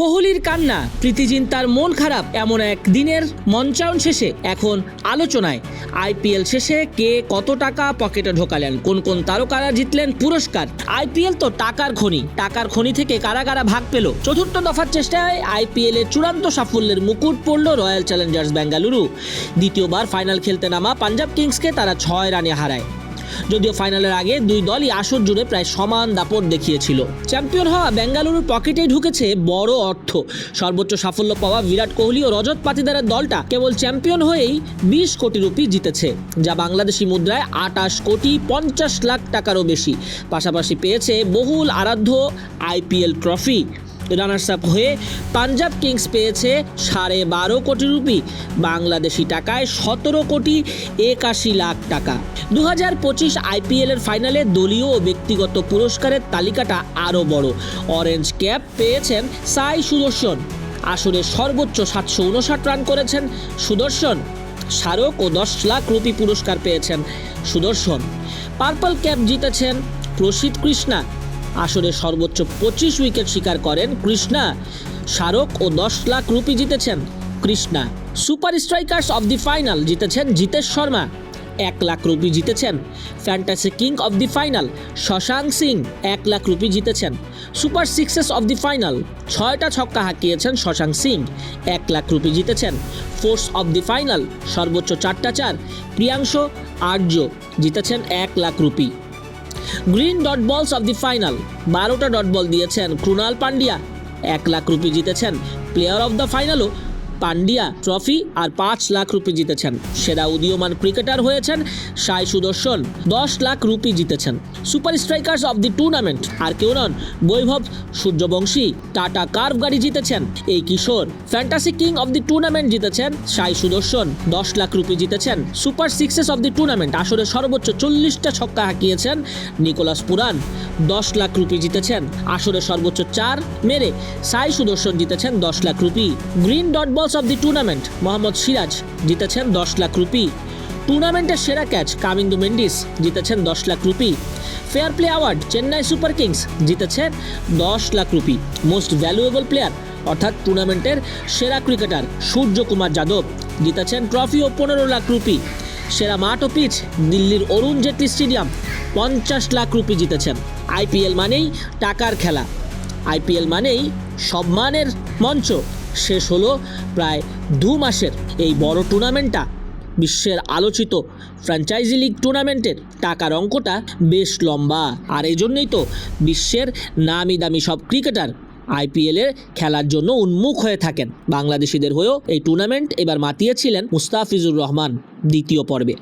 কোহলির কান্না প্রীতিজিন তার মন খারাপ, এমন এক দিনের মঞ্চায়ন শেষে এখন আলোচনায়। আইপিএল শেষে কে কত টাকা পকেটে ঢোকালেন, কোন কোন তারকারা জিতলেন পুরস্কার। আইপিএল তো টাকার খনি টাকার খনি থেকে কারা কারা ভাগ পেল। চতুর্থ দফার চেষ্টায় আইপিএল এর চূড়ান্ত সাফল্যের মুকুট পড়ল রয়্যাল চ্যালেঞ্জার্স বেঙ্গালুরু দ্বিতীয়বার ফাইনাল খেলতে নামা পাঞ্জাব কিংসকে তারা ছয় রানে হারায়। যদিও ফাইনালের আগে দুই দলই আসর জুড়ে প্রায় সমান দাপট দেখিয়েছিল। চ্যাম্পিয়ন হওয়া বেঙ্গালুরুর পকেটেই ঢুকেছে বড় অর্থ। সর্বোচ্চ সাফল্য পাওয়া বিরাট কোহলি ও রজত পাতিদারের দলটা কেবল চ্যাম্পিয়ন হয়েই বিশ কোটি রুপি জিতেছে, যা বাংলাদেশি মুদ্রায় আটাশ কোটি পঞ্চাশ লাখ টাকারও বেশি। পাশাপাশি পেয়েছে বহুল আরাধ্য আইপিএল ট্রফি। রানার্স আপ হয়ে পাঞ্জাব কিংস পেয়েছে সাড়ে বারো কোটি রুপি, বাংলাদেশি টাকায় সতেরো কোটি একাশি লাখ টাকা। দু হাজার পঁচিশ আইপিএলের ফাইনালে দলীয় ও ব্যক্তিগত পুরস্কারের তালিকাটা আরও বড়। অরেঞ্জ ক্যাপ পেয়েছেন সাই সুদর্শন। আসরে সর্বোচ্চ সাতশো উনষাট রান করেছেন সুদর্শন। স্মারক ও দশ লাখ রুপি পুরস্কার পেয়েছেন সুদর্শন। পার্পল ক্যাপ জিতেছেন প্রসিদ্ধ কৃষ্ণা। আসরে সর্বোচ্চ পঁচিশ উইকেট শিকার করেন কৃষ্ণা। স্মারক ও দশ লাখ রুপি জিতেছেন Krishna. Super strikers of the final জিতেছেন জিতেশ শর্মা। এক লাখ রুপি জিতেছেন fantasy king of the final Shashank Singh. এক লাখ রুপি জিতেছেন super sixes of the final ছয়টা ছক্কা হাঁকিয়েছেন শশাঙ্ক সিং। এক লাখ রুপি জিতেছেন ফোর্স অব দি ফাইনাল সর্বোচ্চ চারটা চার। প্রিয়াংশ আর্য জিতেছেন এক lakh rupee. Green dot balls of the final. বারোটা ডট বল দিয়েছেন ক্রুনাল পান্ডিয়া। এক লাখ রুপি জিতেছেন প্লেয়ার অফ দ্য ফাইনালও পান্ডিয়া ট্রফি আর পাঁচ লাখ রুপি জিতেছেন। সেরা উদীয়মান ক্রিকেটার হয়েছেন সাই সুদর্শন, দশ লাখ রুপি জিতেছেন। Super strikers of the tournament, আর কেউ নন, বৈভব সূর্যবংশী, টাটা কার্ভ গাড়ি জিতেছেন। এই কিশোর fantasy king of the tournament জিতেছেন, সাই সুদর্শন, দশ লাখ রুপি জিতেছেন। Super sixes of the tournament আসরে সর্বোচ্চ চল্লিশটা ছক্কা হাঁকিয়েছেন নিকোলাস পুরান, দশ লাখ রুপি জিতেছেন। আসরে সর্বোচ্চ চার মেরে সাই সুদর্শন জিতেছেন দশ lakh rupee. Green dot balls of the tournament Mohammed Siraj জিতেছেন দশ লাখ রুপি। টুর্নামেন্টের সেরা ক্যাচ কামিন্দু মেন্ডিস জিতেছেন দশ lakh rupee. Fair play award Chennai super kings জিতেছেন দশ lakh rupee. Most valuable player অর্থাৎ টুর্নামেন্টের সেরা ক্রিকেটার সূর্যকুমার যাদব, জিতেছেন ট্রফি ও পনেরো লাখ রুপি। সেরা মাঠ ও পিচ দিল্লির অরুণ জেটলি স্টেডিয়াম, পঞ্চাশ লাখ রুপি জিতেছেন। আইপিএল মানেই টাকার খেলা। আইপিএল মানেই সম্মানের মঞ্চ। শেষ হলো প্রায় দু মাসের এই বড় টুর্নামেন্টটা। বিশ্বের আলোচিত ফ্র্যাঞ্চাইজি লিগ টুর্নামেন্টের টাকার অঙ্কটা বেশ লম্বা। আর এই জন্যই তো বিশ্বের নামি দামি সব ক্রিকেটার আইপিএলের খেলার জন্য উন্মুখ হয়ে থাকেন। বাংলাদেশিদের হয়েও এই টুর্নামেন্ট এবার মাতিয়েছিলেন মুস্তাফিজুর রহমান দ্বিতীয় পর্বে।